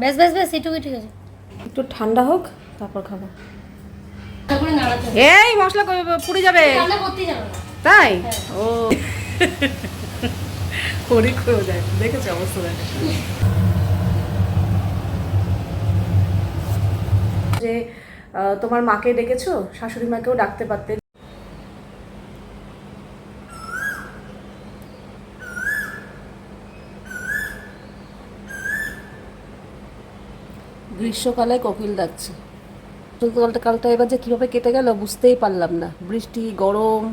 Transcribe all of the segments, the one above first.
ব্যাস ব্যাস ব্যাস এটুকুই ঠিক আছে। একটু ঠান্ডা হোক তারপর খাব। এই মশলা পুড়ে যাবে। তাই? হ্যাঁ। ও। পরীক্ষা হয়ে যায় দেখেছে অবস্থা দেখে। যে তোমার মাকে ডেকেছো? শাশুড়ি মাকেও ডাকতে পারতে। গ্রীষ্মকালে কোকিল ডাকছে। কালটা কালটা এবার যে কীভাবে কেটে গেল বুঝতেই পারলাম না। বৃষ্টি, গরম,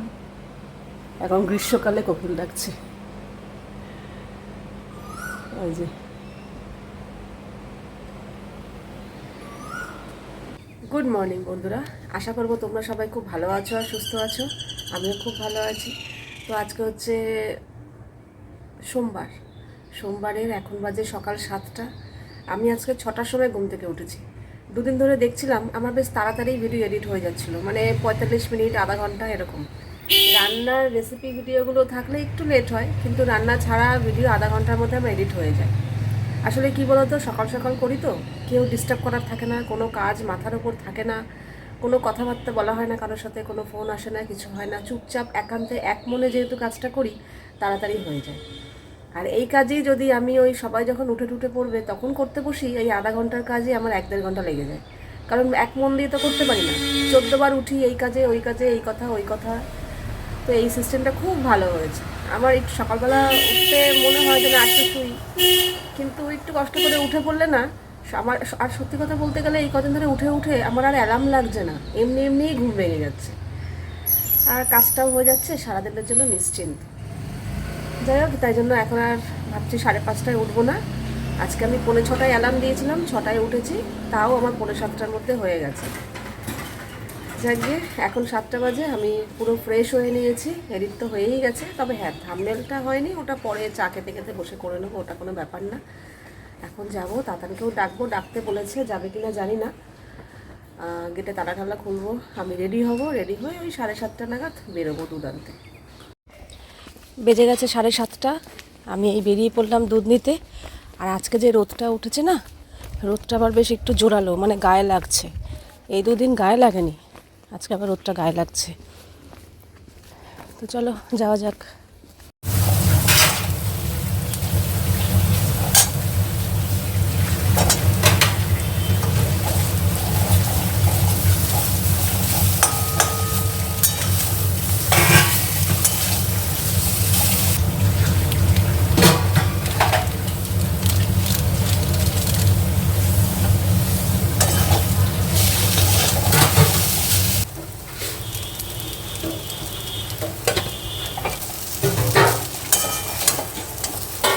এখন গ্রীষ্মকালে কোকিল ডাকছে। ওই যে। গুড মর্নিং বন্ধুরা। আশা করব তোমরা সবাই খুব ভালো আছো আর সুস্থ আছো। আমিও খুব ভালো আছি। তো আজকে হচ্ছে সোমবার। সোমবারের এখন বাজে সকাল সাতটা। আমি আজকে ছটার সময় ঘুম থেকে উঠেছি। দুদিন ধরে দেখছিলাম আমার বেশ তাড়াতাড়ি ভিডিও এডিট হয়ে যাচ্ছিল। মানে পঁয়তাল্লিশ মিনিট, আধা ঘণ্টা এরকম। রান্নার রেসিপি ভিডিওগুলো থাকলে একটু লেট হয়, কিন্তু রান্না ছাড়া ভিডিও আধা ঘণ্টার মধ্যে আমার এডিট হয়ে যায়। আসলে কি বলতো, সকাল সকাল করি তো। কেউ ডিস্টার্ব করার থাকে না, কোনো কাজ মাথার উপর থাকে না। কোনো কথাবার্তা বলা হয় না কারোর সাথে, কোনো ফোন আসে না, কিছু হয় না। চুপচাপ, একান্তে, এক মনে যেহেতু কাজটা করি, তাড়াতাড়ি হয়ে যায়। আর এই কাজেই যদি আমি ওই সবাই যখন উঠে টুটে পড়বে, তখন করতে বসি, এই আধা ঘণ্টার কাজে আমার এক দেড় ঘণ্টা লেগে যায়। কারণ এক মন দিয়ে তো করতে পারি না। চোদ্দবার উঠি, এই কাজে, ওই কাজে, এই কথা, ওই কথা। তো এই সিস্টেমটা খুব ভালো হয়েছে। আমার একটু সকালবেলা উঠতে মনে হয় যে একটু শুই কিন্তু একটু কষ্ট করে উঠে পড়লে না, আমার আর সত্যি কথা বলতে গেলে এই কদিন ধরে উঠে উঠে আমার আর অ্যালার্ম লাগছে না। এমনি, এমনিই ঘুম ভেঙে যাচ্ছে। আর কাজটাও হয়ে যাচ্ছে, সারাদিনের জন্য নিশ্চিন্ত। যাই হোক, তাই জন্য এখন আর ভাবছি সাড়ে পাঁচটায় উঠবো না। আজকে আমি পৌনে ছটায় অ্যালার্ম দিয়েছিলাম, ছটায় উঠেছি, তাও আমার পৌনে সাতটার মধ্যে হয়ে গেছে। যাকে এখন সাতটা বাজে, আমি পুরো ফ্রেশ হয়ে নিয়েছি এডিট তো হয়েই গেছে, তবে হ্যাঁ থামনেলটা হয়নি, ওটা পরে চা খেতে খেতে বসে করে নেব, ওটা কোনো ব্যাপার না। এখন যাব, তাতানকেও ডাকবো, ডাকতে বলেছে, যাবে কিনা জানি না। গেটে তালা টালা খুলবো, আমি রেডি হব রেডি হয়ে ওই সাড়ে সাতটা নাগাদ বেরোবো দুধ আনতে বেজে গেছে সাড়ে সাতটা। আমি এই বেরিয়ে পড়লাম দুধ নিতে। আর আজকে যে রোদটা উঠেছে না, রোদটা আবার বেশ একটু জোরালো মানে গায়ে লাগছে। এই দুদিন গায়ে লাগেনি, আজকে আবার রোদটা গায়ে লাগছে। তো চলো, যাওয়া যাক।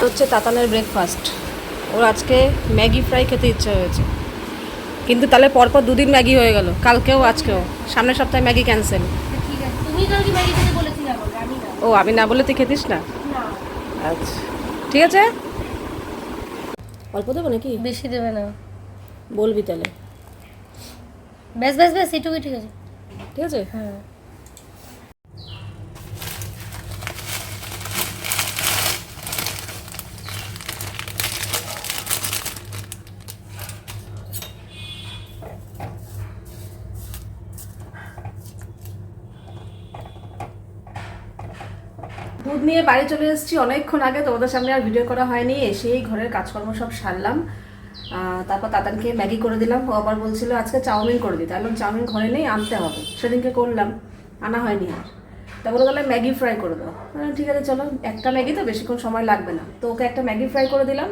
হচ্ছে তাতানের ব্রেকফাস্ট ওর আজকে ম্যাগি ফ্রাই খেতে ইচ্ছে হয়েছে। কিন্তু তাহলে পরপর দুদিন ম্যাগি হয়ে গেল। কালকেও আজকেও। সামনের সপ্তাহে ম্যাগি ক্যান্সেল ও আমি না বলে তুই খেতিস না? না। আচ্ছা। ঠিক আছে? অল্প দেবো নাকি? বেশি দেবে না। বলবি তাহলে। ব্যাস ব্যাস ব্যাস এটুকুই ঠিক আছে। ঠিক আছে? হ্যাঁ। দুধ নিয়ে বাড়ি চলে এসেছি। অনেকক্ষণ আগে তোমাদের সামনে আর ভিডিও করা হয়নি। এসেই ঘরের কাজকর্ম সব সারলাম। তারপর তাতানকে ম্যাগি করে দিলাম। ও আবার বলছিল, আজকে চাউমিন করে দিতে তাহলে চাউমিন ঘরে নেই, আনতে হবে। সেদিনকে করলাম, আনা হয়নি আর। তারপরে বললাম ম্যাগি ফ্রাই করে দাও। ঠিক আছে, চলো। একটা ম্যাগি তো বেশিক্ষণ সময় লাগবে না। তো ওকে একটা ম্যাগি ফ্রাই করে দিলাম।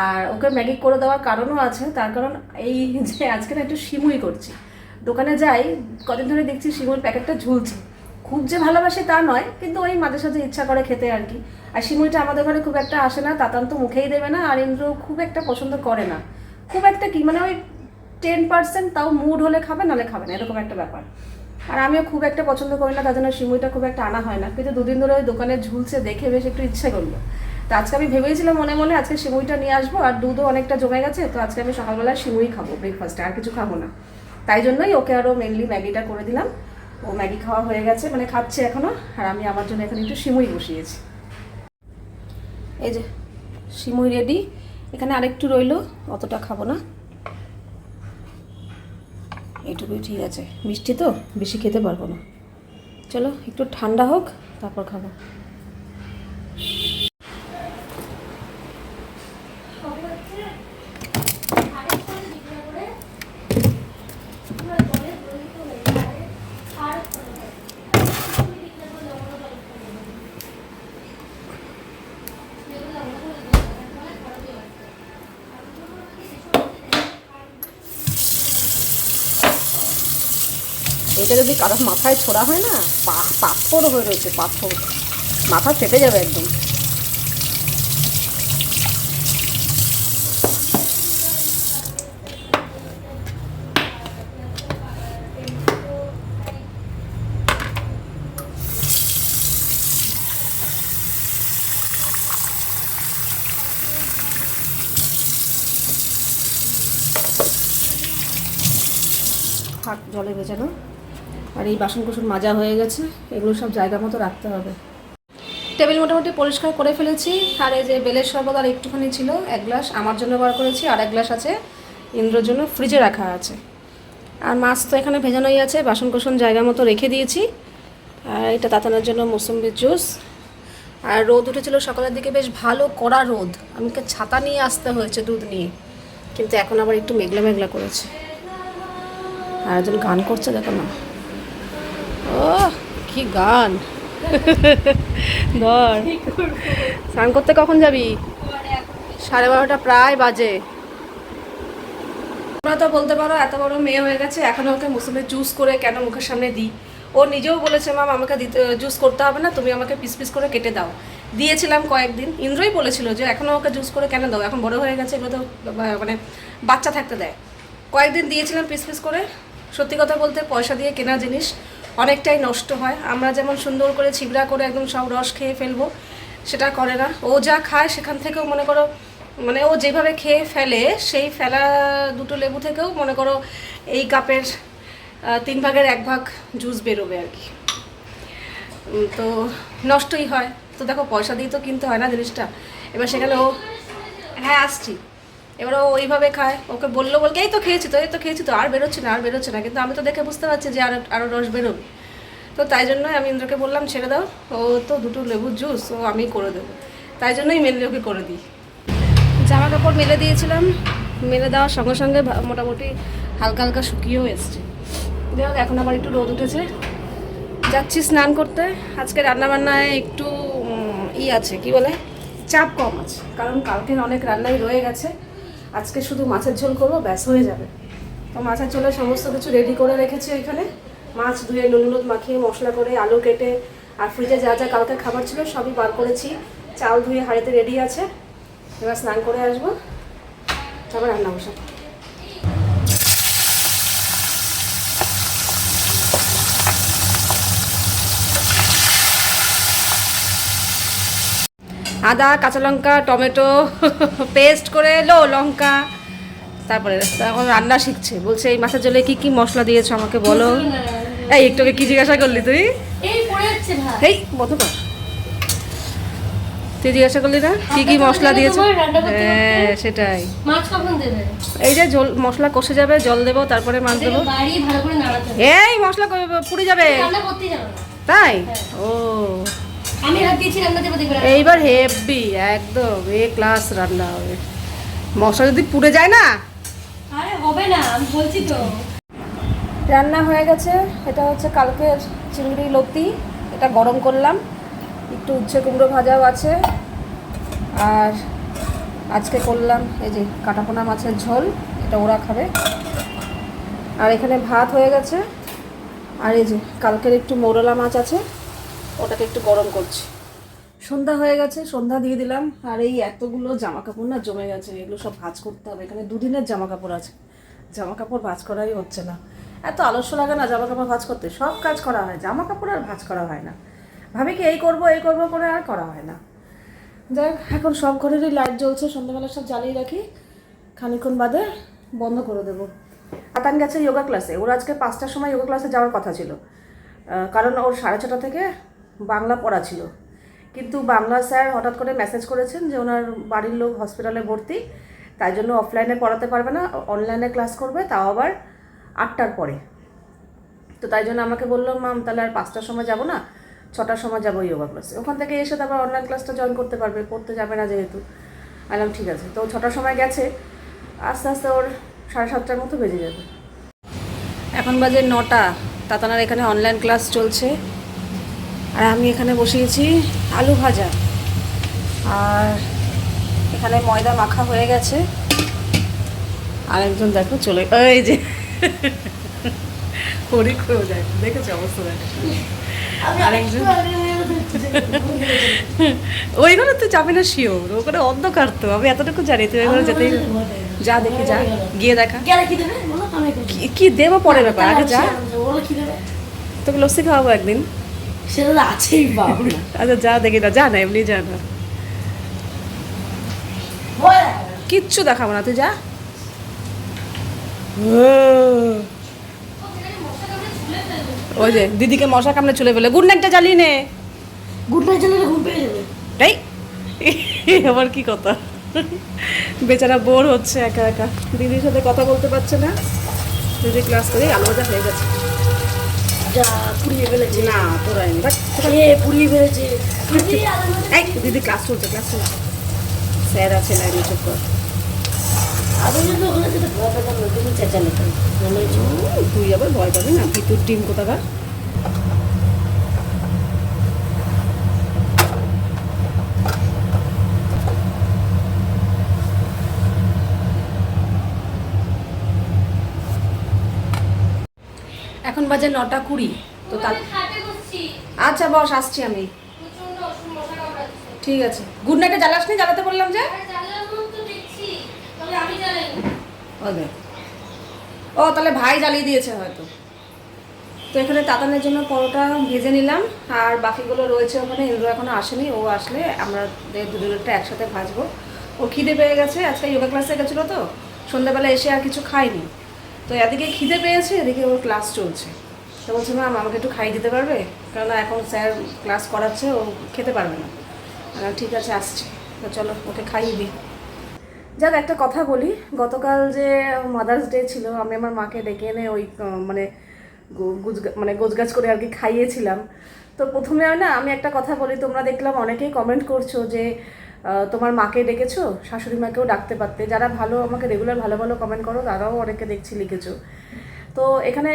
আর ওকে ম্যাগি করে দেওয়ার কারণও আছে। তার কারণ এই যে আজকে না একটু সিমুই করছি। দোকানে যাই, কদিন ধরে দেখছি সিমুর প্যাকেটটা ঝুলছে। খুব যে ভালোবাসে তা নয়, কিন্তু ওই মাঝে সাঝে ইচ্ছা করে খেতে আর কি। আর সিমুইটা আমাদের ঘরে খুব একটা আসে না, তাতান তো মুখেই দেবে না, আর ইন্দ্র খুব একটা পছন্দ করে না। খুব একটা কি মানে ওই টেন পার্সেন্ট তাও মুড হলে খাবে, নাহলে খাবে না, এরকম একটা ব্যাপার। আর আমিও খুব একটা পছন্দ করি না, তার জন্য শিমুইটা খুব একটা আনা হয় না। কিন্তু দুদিন ধরে ওই দোকানে ঝুলছে দেখে বেশ একটু ইচ্ছে করল। তো আজকে আমি ভেবেছিলাম মনে মনে আজকে সিমুইটা নিয়ে আসব, আর দুধও অনেকটা জমে গেছে, তো আজকে আমি সকালবেলা শিমুই খাব ব্রেকফাস্টে আর কিছু খাব না। তাই জন্যই ওকে আরও মেনলি ম্যাগিটা করে দিলাম। ও ম্যাগি খাওয়া হয়ে গেছে মানে খাচ্ছে এখনও, আর আমি আমার জন্য এখানে একটু সিমুই বসিয়েছি। এই যে, সিমুই রেডি এখানে আরেকটু রইল, অতটা খাব না। এইটুকুই ঠিক আছে। মিষ্টি তো, বেশি খেতে পারব না। চলো, একটু ঠান্ডা হোক, তারপর খাব। এটা যদি কারোর মাথায় ছোড়া হয় না পাথর হয়ে রয়েছে পাথর মাথা ফেটে যাবে একদম। থাক, জলে ভেজানো। আর এই বাসন কুসন মাজা হয়ে গেছে, এগুলো সব জায়গা মতো রাখতে হবে। টেবিল মোটামুটি পরিষ্কার করে ফেলেছি, আর এই যে বেলের শরবত আর একটুখানি ছিল, এক গ্লাস আমার জন্য বার করেছি, আর এক গ্লাস আছে ইন্দ্রর জন্য ফ্রিজে রাখা আছে। আর মাছ তো এখানে ভেজানোই আছে বাসন কুসন জায়গা মতো রেখে দিয়েছি। আর এটা তাতানোর জন্য মৌসুম্বির জুস। আর রোদ উঠেছিল সকালের দিকে, বেশ ভালো কড়া রোদ। আমাকে ছাতা নিয়ে আসতে হয়েছে দুধ নিয়ে, কিন্তু এখন আবার একটু মেঘলা মেঘলা করেছে। আর একজন গান করছে, দেখো না। ও কি গান। ধর। স্নান করতে কখন যাবি? সাড়ে বারোটা প্রায় বাজে। তোমরা তো বলতে পারো, এত বড় মেয়ে হয়ে গেছে, এখন ওকে মুসুমের জুস করে কেন মুখের সামনে দিই? ও নিজেও বলেছে মাম আমাকে দিতে জুস করতে হবে না, তুমি আমাকে পিস পিস করে কেটে দাও। দিয়েছিলাম কয়েকদিন। ইন্দ্রই বলেছিল যে এখনও ওকে জুস করে কেন দাও? এখন বড় হয়ে গেছে, এগুলো তো মানে বাচ্চা থাকতে দেয়। কয়েকদিন দিয়েছিলাম পিস পিস করে। সত্যি কথা বলতে, পয়সা দিয়ে কেনা জিনিস। অনেকটাই নষ্ট হয়। আমরা যেমন সুন্দর করে ছিবড়া করে একদম সব রস খেয়ে ফেলব, সেটা করে না। ও যা খায় সেখান থেকেও মনে করো মানে ও যেভাবে খেয়ে ফেলে, সেই ফেলা দুটো লেবু থেকেও মনে করো এই কাপের তিন ভাগের এক ভাগ জুস বেরোবে আর কি। তো নষ্টই হয়। তো দেখো, পয়সা দিয়ে তো কিনতে হয় না জিনিসটা? এবার সেখানে ও হ্যাঁ আসছি। এবার ও ওইভাবে খায়। ওকে বলল বলকে এই তো খেয়েছি তো, এই তো খেয়েছি তো, আর বেরোচ্ছে না, আর বেরোচ্ছে না। কিন্তু আমি তো দেখে বুঝতে পারছি যে আর আরও রস বেরোবে। তো তাই জন্যই আমি ইন্দ্রকে বললাম, ছেড়ে দাও, ও তো দুটো লেবুর জুস, ও আমি করে দেবো। তাই জন্যই মেনলি ওকে করে দিই। জামা কাপড় মেলে দিয়েছিলাম, মেলে দেওয়ার সঙ্গে সঙ্গে মোটামুটি হালকা হালকা শুকিয়েও এসছে। যাই এখন আবার একটু রোদ উঠেছে। যাচ্ছি স্নান করতে। আজকে রান্নাবান্নায় একটু ই আছে, কি বলে? চাপ কম আছে, কারণ কালকের অনেক রান্নাই রয়ে গেছে। আজকে শুধু মাছের ঝোল করব, ব্যাস হয়ে যাবে। তো মাছের ঝোলে সমস্ত কিছু রেডি করে রেখেছি ওইখানে মাছ ধুয়ে নুন হলুদ মাখিয়ে, মশলা করে, আলু কেটে, আর ফ্রিজে যা যা কালকে খাবার ছিল সবই বার করেছি। চাল ধুয়ে হাড়িতে রেডি আছে। এবার স্নান করে আসব। তারপর রান্না বসাবো। আদা কাঁচা লঙ্কা টমেটো পেস্ট করে এলো লঙ্কা। তারপরে এখন রান্না শিখছে। বলছে এই মাছের জলে কি কি মশলা দিয়েছ আমাকে বলো। এই একটু আগে কি জিজ্ঞাসা করলি তুই? এই বন্ধ কর। তুই জিজ্ঞাসা করলি না? কি কি মশলা দিয়েছ? হ্যাঁ সেটাই। এই যে ঝোল মশলা কষে যাবে জল দেবো তারপরে মাছ দেবো। এই মশলা পুড়ে যাবে। তাই? ও। আমি হাত দিয়েছি রান্না দেবো দেখবে এইবার হেভি একদম এ ক্লাস রান্না হবে। মশলা যদি পুড়ে যায় না? আরে হবে না আমি বলছি তো। রান্না হয়ে গেছে এটা হচ্ছে কালকের চিংড়ি লতি এটা গরম করলাম। একটু উচ্ছে কুমড়ো ভাজাও আছে। আর আজকে করলাম এই যে কাটাপোনা মাছের ঝোল এটা ওরা খাবে। আর এখানে ভাত হয়ে গেছে। আর এই যে কালকের একটু মৌরলা মাছ আছে ওটাকে একটু গরম করছি। সন্ধ্যা হয়ে গেছে, সন্ধ্যা দিয়ে দিলাম। আর এই এতগুলো জামা কাপড় না জমে গেছে, এগুলো সব ভাজ করতে হবে। এখানে দুদিনের জামা কাপড় আছে। জামা কাপড় ভাজ করাই হচ্ছে না। এত আলস্য লাগে না জামা কাপড় ভাজ করতে। সব কাজ করা হয় জামা কাপড় আর ভাজ করা হয় না। ভাবি কি এই করব এই করব করে আর করা হয় না। যাই এখন সব ঘরেরই লাইট জ্বলছে, সন্ধ্যাবেলা সব জ্বালিয়ে রাখি। খানিক্ষণ বাদে বন্ধ করে দেবো। আতান গেছে যোগা ক্লাসে ওর আজকে পাঁচটার সময় যোগা ক্লাসে যাওয়ার কথা ছিল। কারণ ওর সাড়ে ছটা থেকে বাংলা পড়া ছিল। কিন্তু বাংলা স্যার হঠাৎ করে মেসেজ করেছেন যে ওনার বাড়ির লোক হসপিটালে ভর্তি, তাই জন্য অফলাইনে পড়াতে পারবে না অনলাইনে ক্লাস করবে, তাও আবার আটটার পরে। তো তাই জন্য আমাকে বলল মাম তাহলে আর পাঁচটার সময় যাব না, ছটার সময় যাব যোগা ক্লাসে ওখান থেকে এসে তারপর অনলাইন ক্লাসটা জয়েন করতে পারবে, পড়তে যাবে না যেহেতু। বললাম, ঠিক আছে। তো ছটার সময় গেছে, আস্তে আস্তে ওর সাড়ে সাতটার মতো বেজে যাবে। এখন বাজে নটা, তাতানার এখানে অনলাইন ক্লাস চলছে। আর আমি এখানে বসিয়েছি আলু ভাজা আর এখানে ময়দা মাখা হয়ে গেছে আরেকজন দেখো চলে ওই যে পরীক্ষা করে যায় দেখেছ অবস্থা দেখো আরেকজন ওই ঘরে তুই যাবি না শিওর ওখানে অন্ধকার তো আমি এতটুকু জানি তুই ওই ঘরে যেতেই যা দেখি যা গিয়ে দেখা কি দেবে পরে ব্যাপার আগে যা তোকে লস্যি খাওয়াবো একদিন সেটা তো আছেই বাবু আচ্ছা যা দেখি না যা না এমনি যা না। কিচ্ছু দেখাবো না তুই যা। ওই যে দিদিকে মশা কামড়ে চলে ফেলে। গুড নাইটটা জ্বালিয়ে নে। গুড নাইট চালালে ঘুম পেয়ে যাবে। এই আবার কি কথা? বেচারা বোর হচ্ছে একা একা। দিদির সাথে কথা বলতে পারছে না। দিদি ক্লাস করে আলো হয়ে গেছে। যা পুড়িয়ে ফেলেছে না বাট এ পুড়িয়ে ফেলেছে। দিদি, এই দিদি ক্লাস চলছে ক্লাস চলছে। স্যার আছে না চুপ কর। আমি যদি ওখানে যদি ভয় পেতাম না তুমি চেঁচালে তুই আবার ভয় পাবি না ভিতর ডিম কোথাকার? বাজে নটা কুড়ি। তো তার আচ্ছা বস আসছি আমি। ঠিক আছে। গুড নাইটে জ্বালাস নি? জ্বালাতে বললাম যে। ও ও তাহলে ভাই জ্বালিয়ে দিয়েছে হয়তো। তো এখানে তাতানের জন্য পরোটা ভেজে নিলাম। আর বাকিগুলো রয়েছে ওখানে। ইন্দ্র এখনও আসেনি ও আসলে আমরা দুজনেরটা একসাথে ভাজবো। ও খিদে পেয়ে গেছে। আজকে যোগা ক্লাসে গেছিল তো। সন্ধ্যাবেলা এসে আর কিছু খাইনি তো এদিকে খিদে পেয়েছে এদিকে ওর ক্লাস চলছে। তো বলছে, ম্যাম, আমাকে একটু খাইয়ে দিতে পারবে? কেননা এখন স্যার ক্লাস করাচ্ছে, ও খেতে পারবে না। ঠিক আছে, আসছি। তো চলো, ওকে খাইয়ে দিই। যাক, একটা কথা বলি। গতকাল যে মাদার্স ডে ছিল, আমি আমার মাকে ডেকে এনে ওই মানে গুজগা- মানে গোছগাছ করে আর কি খাইয়েছিলাম। তো প্রথমে না, আমি একটা কথা বলি, তোমরা দেখলাম অনেকেই কমেন্ট করছ যে তোমার মাকে ডেকেছো? শাশুড়ি মাকেও ডাকতে পারতে। যারা ভালো, আমাকে রেগুলার ভালো ভালো কমেন্ট করো, তারাও অনেকে দেখছি, লিখেছো। তো এখানে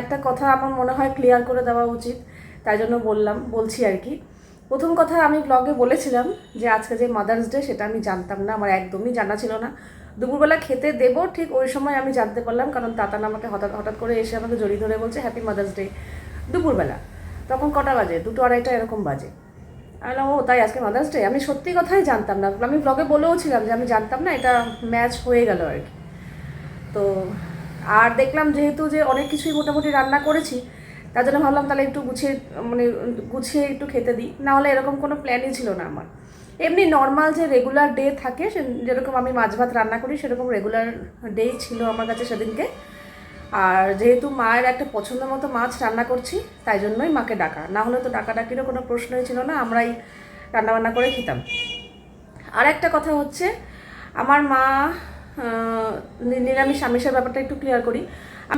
একটা কথা আমার মনে হয় ক্লিয়ার করে দেওয়া উচিত, তাই জন্য বললাম, বলছি আর কি। প্রথম কথা আমি ব্লগে বলেছিলাম যে আজকে যে মাদার্স ডে সেটা আমি জানতাম না, আমার একদমই জানা ছিল না। দুপুরবেলা খেতে দেব, ঠিক ওই সময় আমি জানতে পারলাম, কারণ তাতান আমাকে হঠাৎ হঠাৎ করে এসে আমাকে জড়িয়ে ধরে বলছে হ্যাপি মাদার্স ডে দুপুরবেলা। তখন কটা বাজে? দুটো আড়াইটা এরকম বাজে। আমি ও, তাই আজকে মাদার্স ডে আমি সত্যি কথাই জানতাম না। আমি ব্লগে বলেও ছিলাম যে আমি জানতাম না, এটা ম্যাচ হয়ে গেল আর কি। তো আর দেখলাম যেহেতু যে অনেক কিছুই মোটামুটি রান্না করেছি, তার জন্য ভাবলাম তাহলে একটু গুছিয়ে মানে গুছিয়ে একটু খেতে দিই। নাহলে এরকম কোনো প্ল্যানই ছিল না আমার। এমনি নর্মাল যে রেগুলার ডে থাকে, সে- যেরকম আমি মাছ ভাত রান্না করি, সেরকম রেগুলার ডেই ছিল আমার কাছে সেদিনকে। আর যেহেতু মায়ের একটা পছন্দ মতো মাছ রান্না করছি, তাই জন্যই মাকে ডাকা। না হলে তো ডাকাডাকিরও কোনো প্রশ্নই ছিল না, আমরাই রান্নাবান্না করে খেতাম। আর একটা কথা হচ্ছে, আমার মা নিরামিষ আমিষের ব্যাপারটা একটু ক্লিয়ার করি।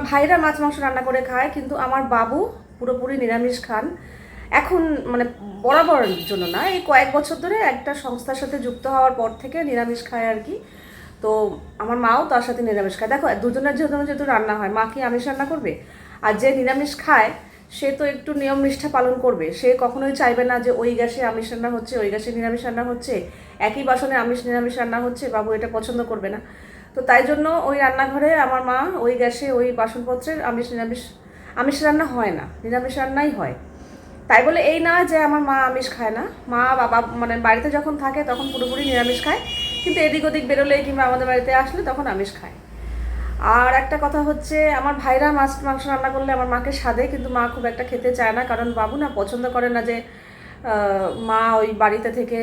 ভাইরা মাছ মাংস রান্না করে খায়, কিন্তু আমার বাবু পুরোপুরি নিরামিষ খান। এখন মানে বরাবর জন্য না, এই কয়েক বছর ধরে একটা সংস্থার সাথে যুক্ত হওয়ার পর থেকে নিরামিষ খায় আর কি। তো আমার মাও তার সাথে নিরামিষ খায়। দেখো, দুজনের জন্য যেহেতু রান্না হয়, মা কি আমিষ রান্না করবে? আর যে নিরামিষ খায় সে তো একটু নিয়ম নিষ্ঠা পালন করবে। সে কখনোই চাইবে না যে ওই গ্যাসে আমিষ রান্না হচ্ছে, ওই গ্যাসে নিরামিষ রান্না হচ্ছে, একই বাসনে আমিষ নিরামিষ রান্না হচ্ছে, বাবু এটা পছন্দ করবে না। তো তাই জন্য ওই রান্নাঘরে আমার মা ওই গ্যাসে ওই বাসনপত্রের আমিষ নিরামিষ, আমিষ রান্না হয় না, নিরামিষ রান্নাই হয়। তাই বলে এই না যে আমার মা আমিষ খায় না। মা, বাবা মানে বাড়িতে যখন থাকে তখন পুরোপুরি নিরামিষ খায়, কিন্তু এদিক ওদিক বেরোলে কিংবা আমাদের বাড়িতে আসলে তখন আমিষ খায়। আর একটা কথা হচ্ছে, আমার ভাইরা মাছ, মাংস রান্না করলে আমার মাকে সাদে কিন্তু মা খুব একটা খেতে চায় না, কারণ বাবু না পছন্দ করে না যে মা ওই বাড়িতে থেকে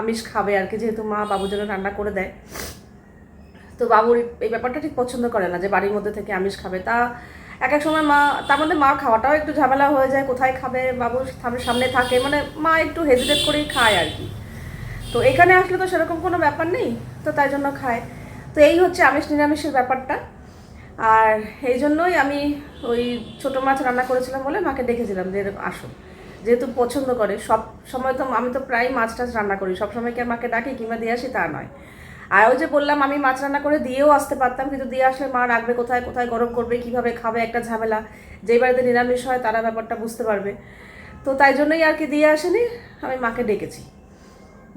আমিষ খাবে আর কি, যেহেতু মা বাবুর জন্য রান্না করে দেয়। তো বাবুর এই ব্যাপারটা ঠিক পছন্দ করে না যে, বাড়ির মধ্যে থেকে আমিষ খাবে। তা এক এক সময় মা, তার মধ্যে মা খাওয়াটাও একটু ঝামেলা হয়ে যায়, কোথায় খাবে বাবু সামনে থাকে মানে মা একটু হেজিটেট করেই খায় আর কি। তো এখানে আসলে তো সেরকম কোনো ব্যাপার নেই, তো তাই জন্য খায়। তো এই হচ্ছে আমিষ নিরামিষের ব্যাপারটা। আর এই জন্যই আমি ওই ছোটো মাছ রান্না করেছিলাম বলে মাকে ডেকেছিলাম যে, আসো। যেহেতু পছন্দ করে, সব সময় তো আমি তো প্রায় মাছ টাছ রান্না করি, সব সময় কি মাকে ডাকি, কিংবা দিয়ে আসি, তা নয়। আর ওই যে বললাম, আমি মাছ রান্না করে দিয়েও আসতে পারতাম, কিন্তু দিয়ে আসলে মা রাখবে কোথায় কোথায় গরম করবে, কীভাবে খাবে, একটা ঝামেলা। যেই বাড়িতে নিরামিষ হয়, তারা ব্যাপারটা বুঝতে পারবে। তো তাই জন্যই আর কি দিয়ে আসেনি, আমি মাকে ডেকেছি।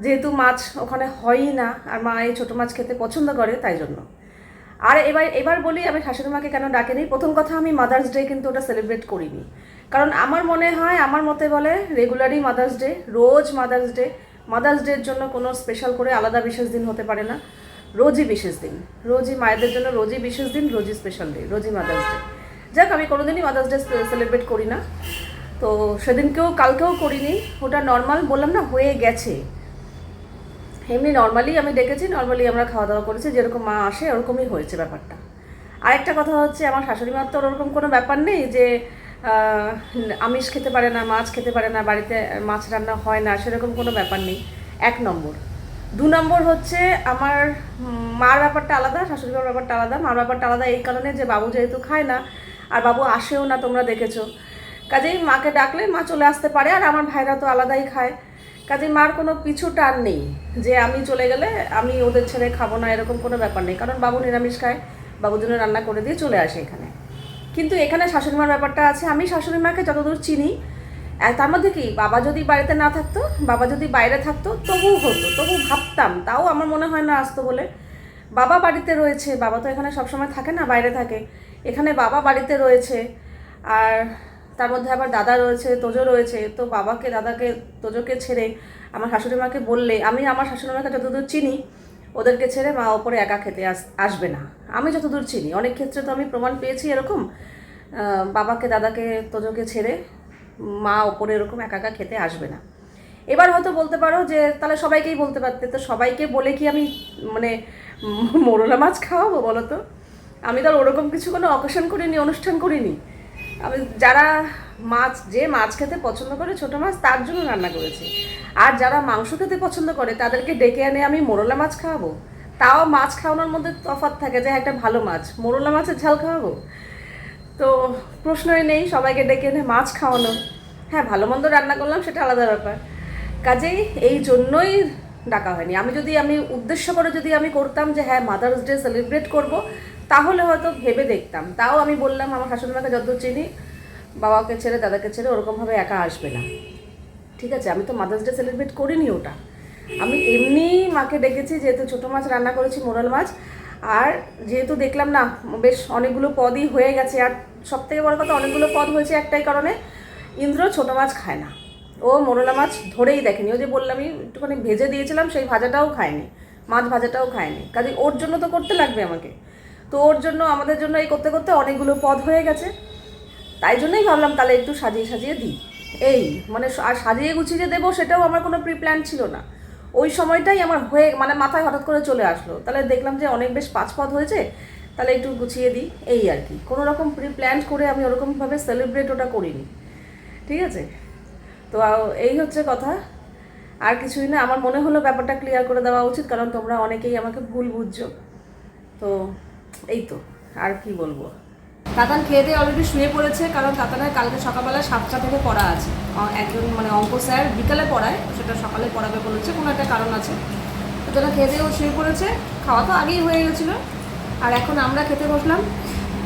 যেহেতু মাছ ওখানে হয়ই না, আর মা এই ছোটো মাছ খেতে পছন্দ করে, তাই জন্য। আর এবার এবার বলি, আমি শাশুড়ি মাকে কেন ডাকেনি? প্রথম কথা, আমি মাদার্স ডে কিন্তু ওটা সেলিব্রেট করিনি। কারণ আমার মনে হয়, আমার মতে বলে রেগুলারই মাদার্স ডে রোজ মাদার্স ডে মাদার্স ডের জন্য কোনো স্পেশাল করে আলাদা বিশেষ দিন হতে পারে না। রোজই বিশেষ দিন। রোজই মায়েদের জন্য রোজই বিশেষ দিন, রোজই স্পেশাল ডে রোজই মাদার্স ডে যাক, আমি কোনোদিনই মাদার্স ডে সেলিব্রেট করি না। তো সেদিনকেও, কালকেও করিনি। ওটা নর্মাল বললাম না, হয়ে গেছে। এমনি নর্মালি আমি ডেকেছি নর্মালি আমরা খাওয়া দাওয়া করেছি, যেরকম মা আসে ওরকমই হয়েছে ব্যাপারটা। আরেকটা কথা হচ্ছে, আমার শাশুড়ি মার তো ওরকম কোনো ব্যাপার নেই যে আমিষ খেতে পারে না, মাছ খেতে পারে না, বাড়িতে মাছ রান্না হয় না, সেরকম কোনো ব্যাপার নেই। এক নম্বর। দু নম্বর হচ্ছে, আমার মার ব্যাপারটা আলাদা, শাশুড়ি মার ব্যাপারটা আলাদা। মার ব্যাপারটা আলাদা এই কারণে যে, বাবু যেহেতু খায় না, আর বাবু আসেও না, তোমরা দেখেছ। কাজেই মাকে ডাকলে মা চলে আসতে পারে, আর আমার ভাইরা তো আলাদাই খায়। কাজে মার কোনো পিছু টান নেই যে আমি চলে গেলে আমি ওদের ছেড়ে খাব না, এরকম কোনো ব্যাপার নেই। কারণ বাবু নিরামিষ খায়, বাবুর জন্য রান্না করে দিয়ে চলে আসে এখানে। কিন্তু এখানে শাশুড়ি মার ব্যাপারটা আছে, আমি শাশুড়ি মাকে যতদূর চিনি তার মধ্যে কি, বাবা যদি বাড়িতে না থাকতো, বাবা যদি বাইরে থাকতো তবু হতো তবু ভাবতাম, তাও আমার মনে হয় না আসতো বলে। বাবা বাড়িতে রয়েছে, বাবা তো এখানে সবসময় থাকে না, বাইরে থাকে। এখানে বাবা বাড়িতে রয়েছে, আর তার মধ্যে আবার দাদা রয়েছে, তোজো রয়েছে, তো বাবাকে, দাদাকে, তোজোকে ছেড়ে আমার শাশুড়ি মাকে বললে, আমি আমার শাশুড়ি মাকে যতদূর চিনি, ওদেরকে ছেড়ে মা ওপরে একা খেতে আস, আসবে না। আমি যতদূর চিনি, অনেক ক্ষেত্রে তো আমি প্রমাণ পেয়েছি এরকম। বাবাকে, দাদাকে, তোজোকে ছেড়ে মা ওপরে এরকম একা একা খেতে আসবে না। এবার হয়তো বলতে পারো যে, তাহলে সবাইকেই বলতে পারতে, তো সবাইকে বলে কি আমি মানে মোরলা মাছ খাওয়াবো বলো তো? আমি তো ওরকম কিছু কোনো অকেশন করিনি, অনুষ্ঠান করিনি। যারা মাছ, যে মাছ খেতে পছন্দ করে ছোটো মাছ, তার জন্য রান্না করেছি। আর যারা মাংস খেতে পছন্দ করে, তাদেরকে ডেকে এনে আমি মোরলা মাছ খাওয়াবো। তাও মাছ খাওয়ানোর মধ্যে তফাৎ থাকে যে একটা ভালো মাছ, মোরলা মাছের ঝাল খাওয়াবো। তো প্রশ্নই নেই, সবাইকে ডেকে এনে মাছ খাওয়ানো। হ্যাঁ ভালো মন্দ রান্না করলাম, সেটা আলাদা ব্যাপার। কাজেই এই জন্যই ডাকা হয়নি। আমি যদি, আমি উদ্দেশ্য করে যদি আমি করতাম যে হ্যাঁ মাদার্স ডে সেলিব্রেট করব তাহলে হয়তো ভেবে দেখতাম। তাও আমি বললাম, আমার শাশুড়ি মাকে যত চিনি, বাবাকে ছেড়ে, দাদাকে ছেড়ে ওরকমভাবে একা আসবে না। ঠিক আছে, আমি তো মাদার্স ডে সেলিব্রেট করিনি ওটা। আমি এমনি মাকে ডেকেছি, যেহেতু ছোটো মাছ রান্না করেছি মোরাল মাছ। আর যেহেতু দেখলাম না, বেশ অনেকগুলো পদই হয়ে গেছে। আর সব থেকে বড় কথা, অনেকগুলো পদ হয়েছে একটাই কারণে ইন্দ্র ছোটো মাছ খায় না। ও মোরলা মাছ ধরেই দেখেনি। ও যে বললামই, একটুখানি ভেজে দিয়েছিলাম, সেই ভাজাটাও খায়নি, মাছ ভাজাটাও খায়নি। কাজে ওর জন্য তো করতে লাগবে আমাকে। তো ওর জন্য, আমাদের জন্য এই করতে করতে অনেকগুলো পদ হয়ে গেছে। তাই জন্যই ভাবলাম তাহলে একটু সাজিয়ে সাজিয়ে দিই। এই মানে আর সাজিয়ে গুছিয়ে দেবো সেটাও আমার কোনো প্রি প্ল্যান ছিল না। ওই সময়টাই আমার হয়ে মানে মাথায় হঠাৎ করে চলে আসলো। তাহলে দেখলাম যে অনেক বেশ পাঁচ পদ হয়েছে। তাহলে একটু গুছিয়ে দিই। এই আর কি। কোনো রকম প্রি প্ল্যান করে আমি ওরকমভাবে সেলিব্রেট ওটা করিনি। ঠিক আছে? তো এই হচ্ছে কথা। আর কিছুই না, আমার মনে হলো ব্যাপারটা ক্লিয়ার করে দেওয়া উচিত, কারণ তোমরা অনেকেই আমাকে ভুল বুঝছ। তো এই তো, আর কি বলব? তাতান খেয়ে দিয়ে অলরেডি শুয়ে পড়েছে, কারণ তাতানের কালকে সকালবেলা সাতটা থেকে পড়া আছে। একজন মানে অঙ্ক স্যার বিকালে পড়ায়, সেটা সকালে পড়াবে বলেছে, কোনো একটা কারণ আছে। তারা খেয়ে দিয়ে ও শুয়ে পড়েছে, খাওয়া তো আগেই হয়ে গেছিল। আর এখন আমরা খেতে বসলাম।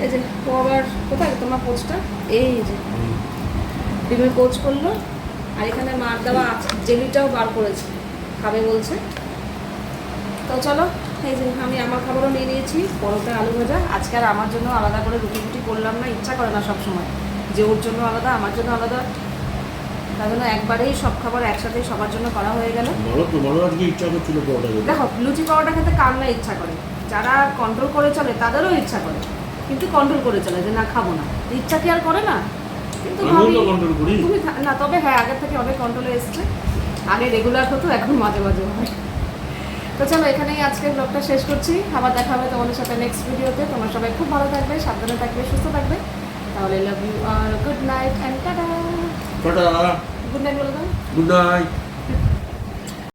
এই যে, ও আবার কোথায়? তোমার পোচটা এই যে। ডিমের কোচ করল আর এখানে মার দেওয়া জেলিটাও বার করেছে, খাবে বলছে। তো চলো এই যে আমি আমার খাবারও নিয়ে নিয়েছি পরোটা আলু ভাজা। আজকে আর আমার জন্য আলাদা করে রুটি রুটি করলাম না ইচ্ছা করে না সব সময় যে ওর জন্য আলাদা আমার জন্য আলাদা। তার জন্য একবারেই সব খাবার একসাথে সবার জন্য করা হয়ে গেল। দেখো লুচি পাওয়াটা খেতে কার না ইচ্ছা করে? যারা কন্ট্রোল করে চলে তাদেরও ইচ্ছা করে। কিন্তু কন্ট্রোল করে চলে যে না খাব না। ইচ্ছা কি আর করে না? কিন্তু তুমি না তবে হ্যাঁ আগের থেকে অনেক কন্ট্রোলে এসছে। আগে রেগুলার হতো এখন মাঝে মাঝে হয়। তো চলো এখানেই আজকে ব্লগটা শেষ করছি। আবার দেখা হবে তোমাদের সাথে নেক্সট ভিডিওতে তোমার সবাই খুব ভালো থাকবে সাবধানে থাকবে সুস্থ থাকবে। তাহলে love you R good night and tata tata good night বলে দাও গুড নাইট